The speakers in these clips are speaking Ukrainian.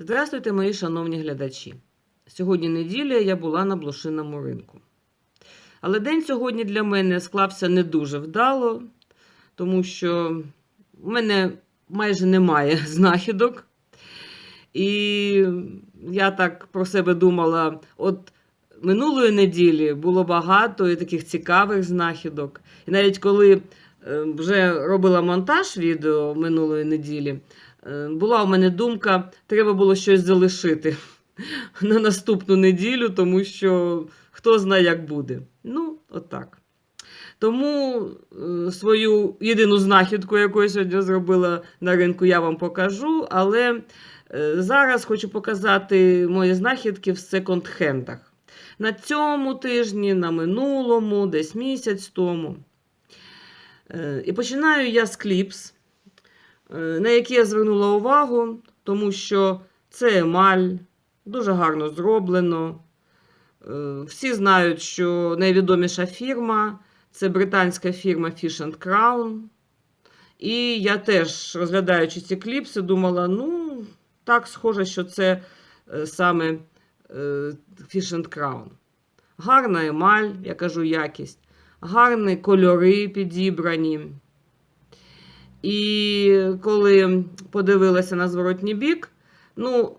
Здравствуйте, мої шановні глядачі. Сьогодні неділя я була на блошиному ринку. Але день сьогодні для мене склався не дуже вдало, тому що в мене майже немає знахідок. І я так про себе думала: от минулої неділі було багато і таких цікавих знахідок. І навіть коли е, вже робила монтаж відео минулої неділі, була у мене думка, треба було щось залишити на наступну неділю, тому що хто знає, як буде. Ну, отак. Тому е, свою єдину знахідку, яку я сьогодні зробила на ринку, я вам покажу. Але е, зараз хочу показати мої знахідки в секонд-хендах. На цьому тижні, на минулому, десь місяць тому. Е, І починаю я з кліпс, е, на які я звернула увагу, тому що це емаль, дуже гарно зроблено. Е, Всі знають, що найвідоміша фірма це британська фірма Fish and Crown. І я теж, розглядаючи ці кліпси, думала: ну, так, схоже, що це е, саме е, Fish and Crown. Гарна емаль, я кажу, якість, гарні кольори підібрані. І коли подивилася на зворотній бік, ну,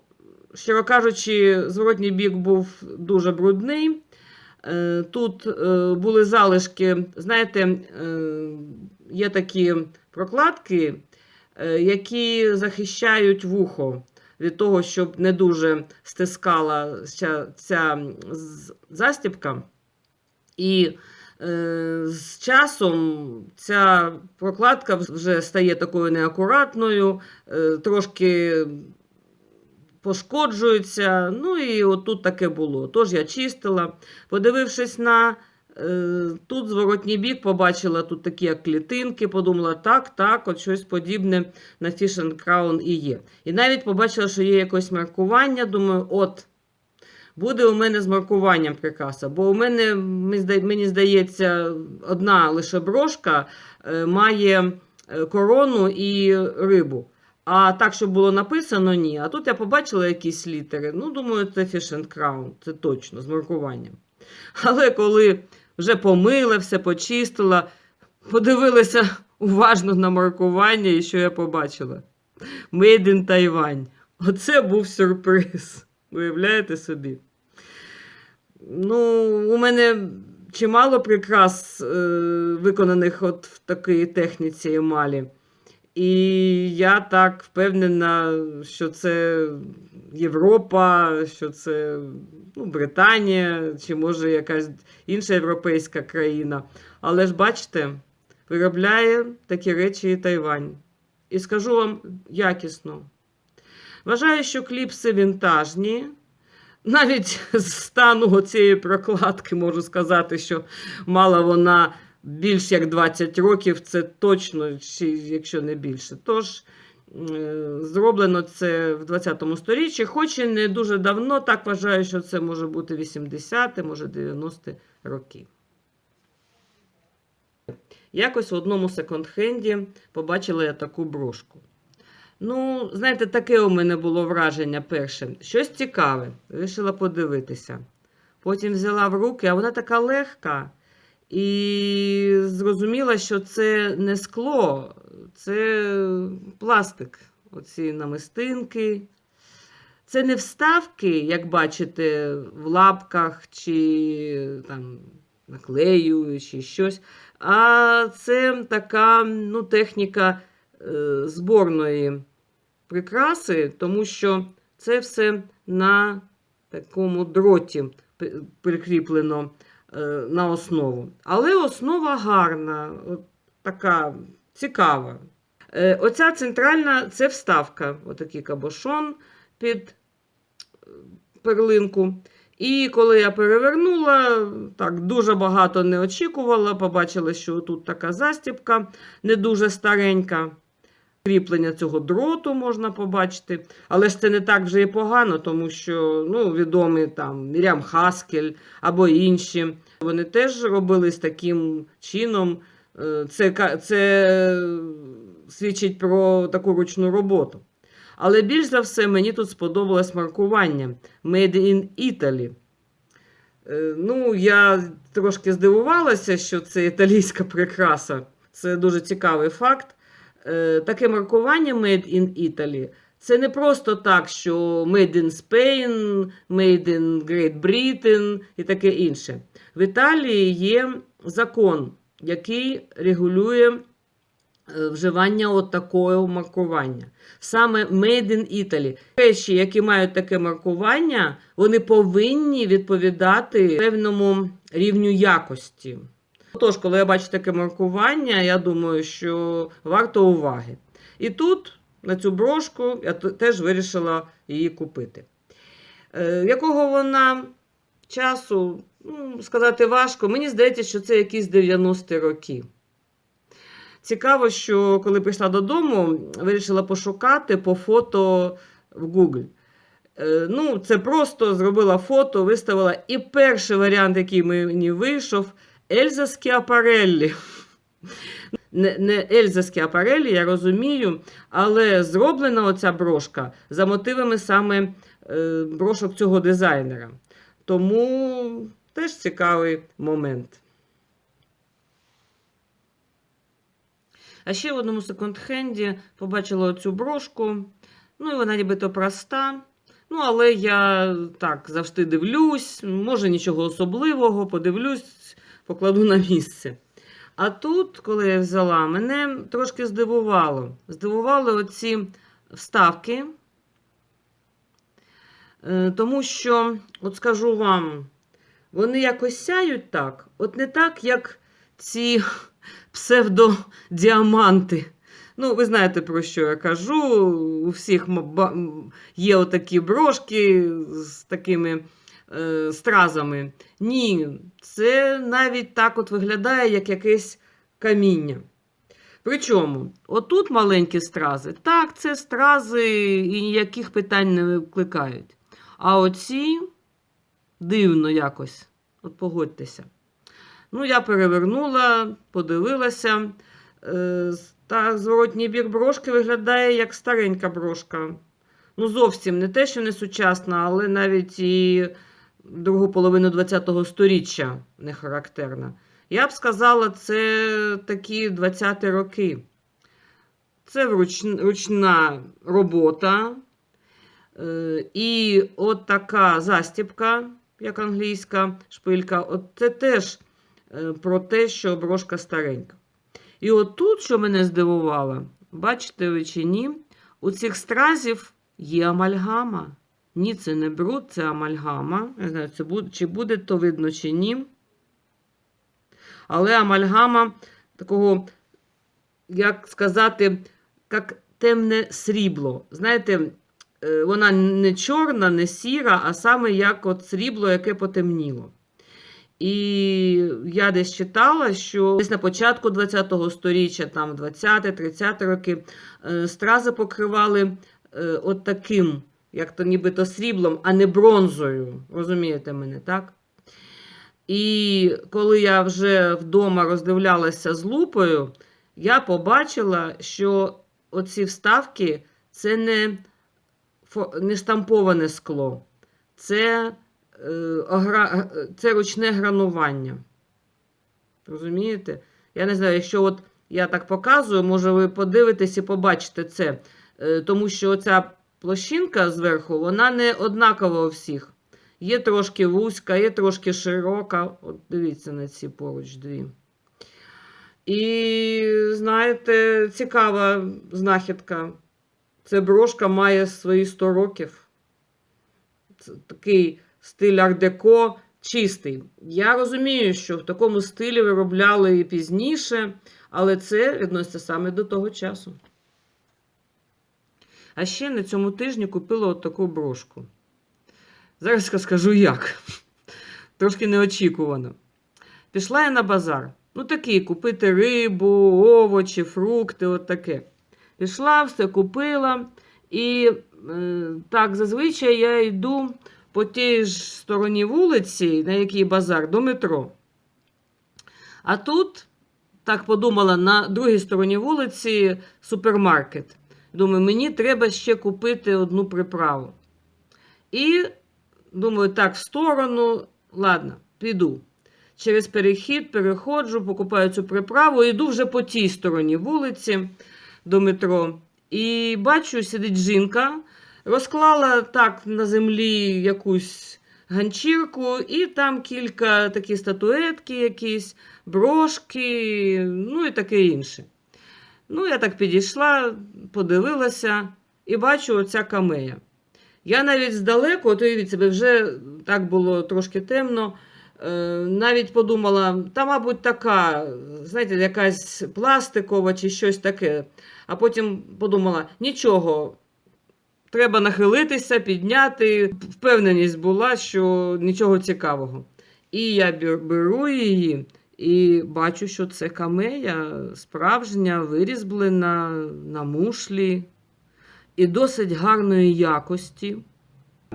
щиро кажучи, зворотній бік був дуже брудний. Е, Тут е, були залишки, знаєте, е, є такі прокладки, які захищають вухо від того, щоб не дуже стискала ця, застібка. І з часом ця прокладка вже стає такою неакуратною, е, трошки пошкоджується. Ну і отут таке було. Тож я чистила. Подивившись на е, тут зворотній бік, побачила тут такі як клітинки, подумала, так, так, от щось подібне на Fish and Crown і є. І навіть побачила, що є якось маркування. Думаю, от. Буде у мене з маркуванням прикраса, бо у мене, мені здається, одна лише брошка е, має е, корону і рибу. А так, щоб було написано, ні. А тут я побачила якісь літери. Ну, думаю, це and Crown, це точно, з маркуванням. Але коли вже помила, все почистила, подивилася уважно на маркування, і що я побачила? Made in Taiwan. Оце був сюрприз. Уявляєте собі? Ну, у мене чимало прикрас, е, виконаних от в такій техніці емалі. І я так впевнена, що це Європа, що це ну, Британія, чи може якась інша європейська країна. Але ж бачите, виробляє такі речі і Тайвань. І скажу вам якісно. Вважаю, що кліпси вінтажні. Навіть з стану цієї прокладки можу сказати, що мала вона більш як 20 років, це точно, якщо не більше. Тож зроблено це в 20 сторіччі, хоч і не дуже давно, так вважаю, що це може бути 80 може 90 роки. Якось в одному секонд-хенді побачила я таку брошку. Ну, знаєте, таке у мене було враження перше. Щось цікаве. Вирішила подивитися. Потім взяла в руки, а вона така легка. І зрозуміла, що це не скло, це пластик. Оці намистинки. Це не вставки, як бачите, в лапках чи там наклею, чи щось. А це така ну, техніка е, зборної прикраси, тому що це все на такому дроті прикріплено е, на основу. Але основа гарна, така цікава. Е, Оця центральна це вставка, отакий кабошон під е, перлинку. І коли я перевернула, так дуже багато не очікувала, побачила, що тут така застібка не дуже старенька. Кріплення цього дроту можна побачити. Але ж це не так вже і погано, тому що ну, відомі там Мірям Хаскель або інші. Вони теж робили з таким чином. Е, Це, це свідчить про таку ручну роботу. Але більш за все мені тут сподобалось маркування Made in Italy. Е, Ну, я трошки здивувалася, що це італійська прикраса. Це дуже цікавий факт. Е, Таке маркування Made in Italy. Це не просто так, що Made in Spain, Made in Great Britain і таке інше. В Італії є закон, який регулює е, вживання от такого маркування. Саме Made in Italy. Речі, які мають таке маркування, вони повинні відповідати певному рівню якості. Тож, коли я бачу таке маркування, я думаю, що варто уваги. І тут, на цю брошку, я теж вирішила її купити. Е, якого вона часу, ну, сказати важко. Мені здається, що це якісь 90-ті роки. Цікаво, що коли прийшла додому, вирішила пошукати по фото в Google. Е, Ну, це просто зробила фото, виставила. І перший варіант, який мені вийшов, Ельза Скіапареллі. Не, не Ельза Скіапареллі, я розумію, але зроблена оця брошка за мотивами саме е, брошок цього дизайнера. Тому теж цікавий момент. А ще в одному секонд-хенді побачила цю брошку. Ну, і вона нібито проста. Ну, але я так завжди дивлюсь, може нічого особливого, подивлюсь, покладу на місце. А тут, коли я взяла, мене трошки здивувало. Здивували оці вставки. Е, Тому що, от скажу вам, вони якось сяють так, от не так, як ці псевдодіаманти. Ну, ви знаєте, про що я кажу. У всіх є отакі брошки з такими е, стразами. Ні, це навіть так от виглядає, як якесь каміння. Причому, отут маленькі стрази, так, це стрази і ніяких питань не викликають. А оці дивно якось. От погодьтеся. Ну, я перевернула, подивилася. Е, Та зворотній бік брошки виглядає як старенька брошка. Ну, зовсім не те, що не сучасна, але навіть і другу половину ХХ століття не характерна. Я б сказала, це такі 20-ті роки. Це ручна робота. Е, І от така застіпка, як англійська шпилька, от це теж е, про те, що брошка старенька. І от тут, що мене здивувало, бачите ви чи ні, у цих стразів є амальгама. Ні, це не бруд, це амальгама. Не знаю, це буде, чи буде то видно, чи ні. Але амальгама такого, як сказати, як темне срібло. Знаєте, е, вона не чорна, не сіра, а саме як от срібло, яке потемніло. І я десь читала, що десь на початку ХХ століття, там 20-30 роки, е, стрази покривали е, от таким, як то нібито сріблом, а не бронзою. Розумієте мене, так? І коли я вже вдома роздивлялася з лупою, я побачила, що оці вставки це не, не штамповане скло, це, е, це ручне гранування. Розумієте? Я не знаю, якщо от я так показую, може ви подивитесь і побачите це. Е, Тому що оця площинка зверху, вона не однакова у всіх. Є трошки вузька, є трошки широка. От дивіться на ці поруч дві. І, знаєте, цікава знахідка. Це брошка має свої 100 років. Це такий стиль ар-деко чистий. Я розумію, що в такому стилі виробляли і пізніше, але це відноситься саме до того часу. А ще на цьому тижні купила от таку брошку. Зараз скажу як. Трошки неочікувано. Пішла я на базар. Ну, такий, купити рибу, овочі, фрукти, от таке. Пішла, все купила. І е, так, зазвичай я йду по тій ж стороні вулиці, на якій базар, до метро. А тут, так подумала, на другій стороні вулиці супермаркет. Думаю, мені треба ще купити одну приправу. І думаю, так, в сторону, ладно, піду. Через перехід переходжу, покупаю цю приправу, йду вже по тій стороні вулиці до метро. І бачу, сидить жінка, розклала так на землі якусь ганчірку, і там кілька такі статуетки, якісь, брошки, ну і таке інше. Ну, я так підійшла, подивилася і бачу оця камея. Я навіть здалеку, от уявіть себе, вже так було трошки темно. е, Навіть подумала, та, мабуть, така, знаєте, якась пластикова чи щось таке. А потім подумала, нічого, треба нахилитися, підняти. Впевненість була, що нічого цікавого. І я беру її і бачу, що це камея справжня, вирізблена на мушлі і досить гарної якості.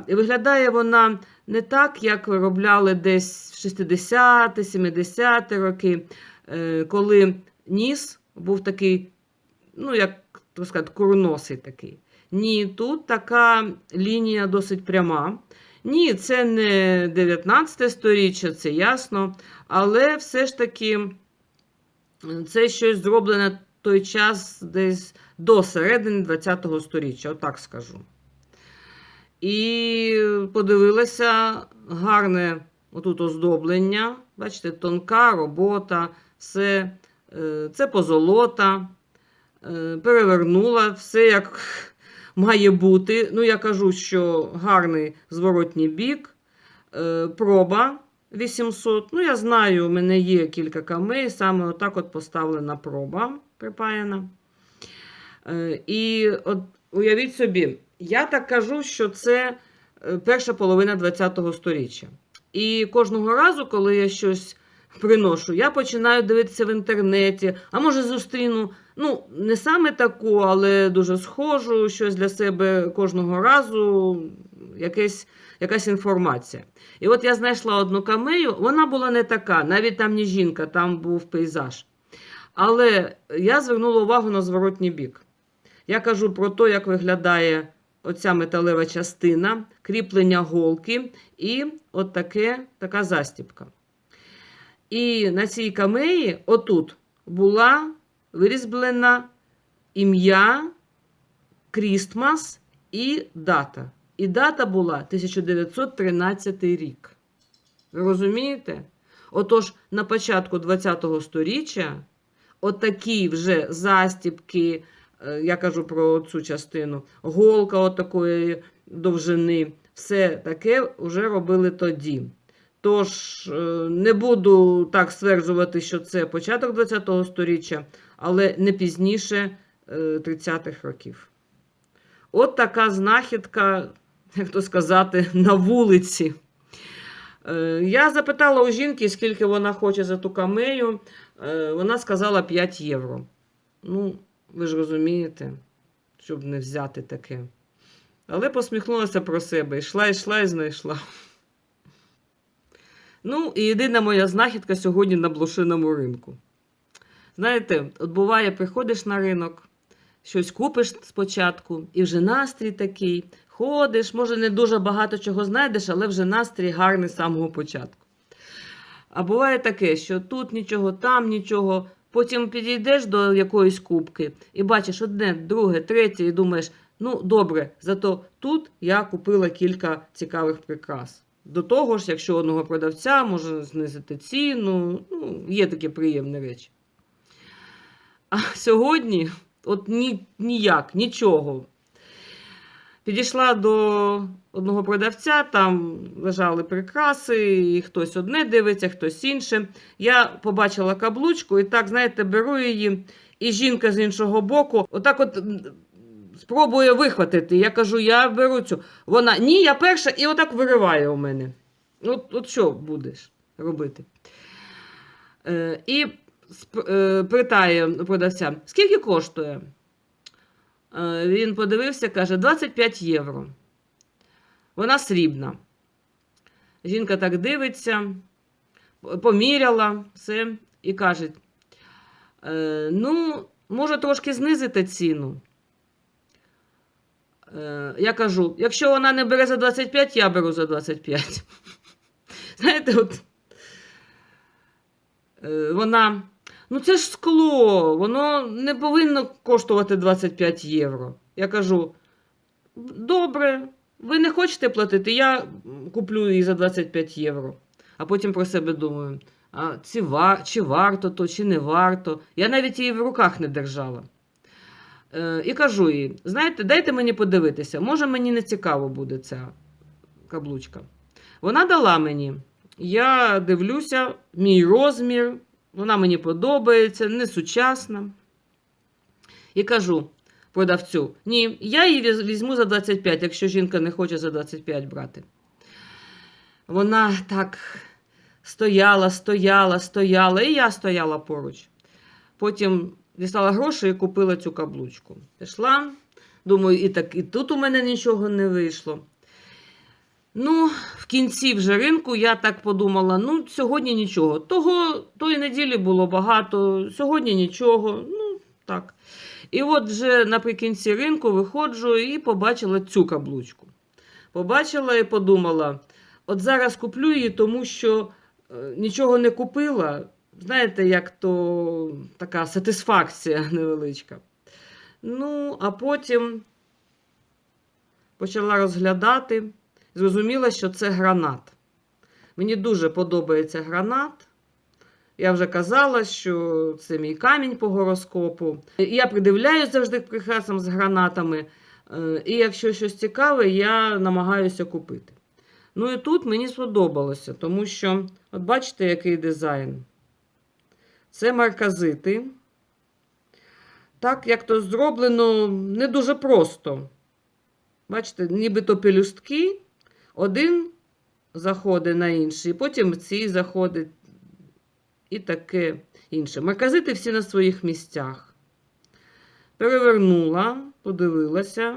І виглядає вона не так, як виробляли десь в 60-ті, 70-ті роки, е, коли ніс був такий, ну, як так сказати, курносий такий. Ні, тут така лінія досить пряма. Ні, це не 19 сторіччя, це ясно. Але все ж таки це щось зроблене той час десь до середини ХХ століття, отак скажу. І подивилася гарне отут оздоблення. Бачите, тонка робота, все, е, це позолота, е, перевернула все як має бути. Ну, я кажу, що гарний зворотній бік, е, проба 800. Ну, я знаю, у мене є кілька камей, саме отак от поставлена проба припаяна. Е, І от уявіть собі, я так кажу, що це е, перша половина ХХ століття. І кожного разу, коли я щось приношу, я починаю дивитися в інтернеті, а може зустріну, ну, не саме таку, але дуже схожу, щось для себе кожного разу, якесь, якась інформація. І от я знайшла одну камею, вона була не така, навіть там не жінка, там був пейзаж. Але я звернула увагу на зворотній бік. Я кажу про те, як виглядає оця металева частина, кріплення голки і от таке, така застіпка. І на цій камеї, отут, була вирізблена ім'я, Крістмас і дата. І дата була 1913 рік. Розумієте? Отож, на початку ХХ століття отакі вже застіпки, е, я кажу про цю частину, голка отакої довжини, все таке вже робили тоді. Тож, е, не буду так стверджувати, що це початок ХХ століття, але не пізніше е, 30-х років. От така знахідка, як то сказати, на вулиці. Е, Я запитала у жінки, скільки вона хоче за ту камею. Е, Вона сказала 5 євро. Ну, ви ж розумієте, щоб не взяти таке. Але посміхнулася про себе. Йшла, йшла і знайшла. Ну, і єдина моя знахідка сьогодні на блошиному ринку. Знаєте, от буває, приходиш на ринок, щось купиш спочатку, і вже настрій такий. Ходиш, може, не дуже багато чого знайдеш, але вже настрій гарний з самого початку. А буває таке, що тут нічого, там нічого. Потім підійдеш до якоїсь кубки і бачиш одне, друге, третє, і думаєш, ну добре, зато тут я купила кілька цікавих прикрас. До того ж, якщо одного продавця може знизити ціну, ну, є такі приємні речі. А сьогодні, от ні, ніяк, нічого. Підійшла до одного продавця, там лежали прикраси, і хтось одне дивиться, хтось інше. Я побачила каблучку і так, знаєте, беру її, і жінка з іншого боку, отак от спробує вихватити. Я кажу, я беру цю. Вона ні, я перша, і отак вириває у мене. От, от що будеш робити? Е, і е, питає продавця, скільки коштує? Е, Він подивився, каже, 25 євро. Вона срібна. Жінка так дивиться, поміряла все і каже: «Е, ну, може, трошки знизити ціну. Е, я кажу: якщо вона не бере за 25, я беру за 25. Знаєте, от е, вона. Ну, це ж скло, воно не повинно коштувати 25 євро. Я кажу: добре, ви не хочете платити, я куплю її за 25 євро. А потім про себе думаю: а чи, вар... чи варто то, чи не варто. Я навіть її в руках не держала. Е, і кажу їй: знаєте, дайте мені подивитися, може мені не цікаво буде ця каблучка. Вона дала мені. Я дивлюся, мій розмір, вона мені подобається, не сучасна. І кажу продавцю: ні, я її візьму за 25, якщо жінка не хоче за 25 брати. Вона так стояла, стояла, стояла, і я стояла поруч. Потім дістала гроші і купила цю каблучку. Пішла, думаю, і так і тут у мене нічого не вийшло. Ну, в кінці вже ринку я так подумала: ну, сьогодні нічого. Того тої неділі було багато, сьогодні нічого. Ну, так. І от вже наприкінці ринку виходжу і побачила цю каблучку. Побачила і подумала: от зараз куплю її, тому що е, нічого не купила. Знаєте, як то така сатисфакція невеличка. Ну, а потім почала розглядати, зрозуміла, що це гранат. Мені дуже подобається гранат. Я вже казала, що це мій камінь по гороскопу. Я придивляюсь завжди к з гранатами. Е, І якщо щось цікаве, я намагаюся купити. Ну і тут мені сподобалося, тому що, от бачите, який дизайн. Це марказити. Так, як то зроблено не дуже просто. Бачите, нібито пелюстки, один заходить на інший, потім ці заходить і таке інше. Марказити всі на своїх місцях. Перевернула, подивилася.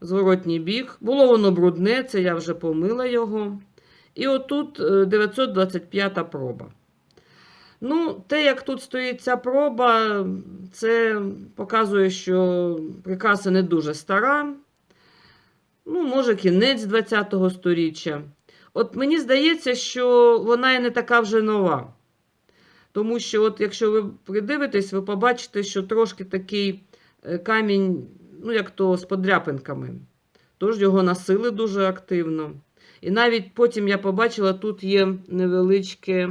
Зворотній бік. Було воно брудне, це я вже помила його. І отут е, 925 проба. Ну, те, як тут стоїть ця проба, це показує, що прикраса не дуже стара. Ну, може, кінець 20-го сторіччя. От мені здається, що вона і не така вже нова. Тому що, от, якщо ви придивитесь, ви побачите, що трошки такий е, камінь, ну, як то з подряпинками. Тож його носили дуже активно. І навіть потім я побачила, тут є невеличке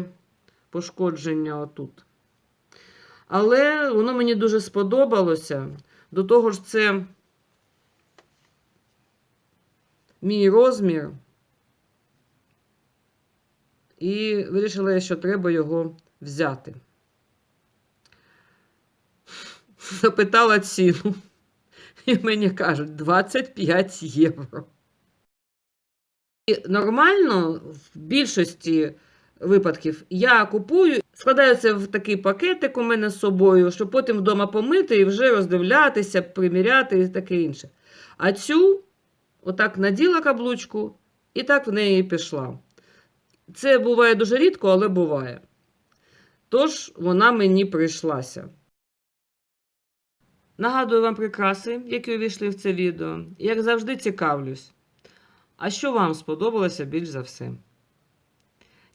пошкодження отут. Але воно мені дуже сподобалося. До того ж, це мій розмір. І вирішила я, що треба його взяти. Запитала ціну. І мені кажуть 25 євро. І нормально в більшості випадків я купую, складаю це в такий пакетик у мене з собою, щоб потім вдома помити і вже роздивлятися, приміряти і таке інше. А цю, отак наділа каблучку, і так в неї пішла. Це буває дуже рідко, але буває. Тож вона мені прийшлася. Нагадую вам прикраси, які увійшли в це відео. Як завжди, цікавлюсь. А що вам сподобалося більш за все?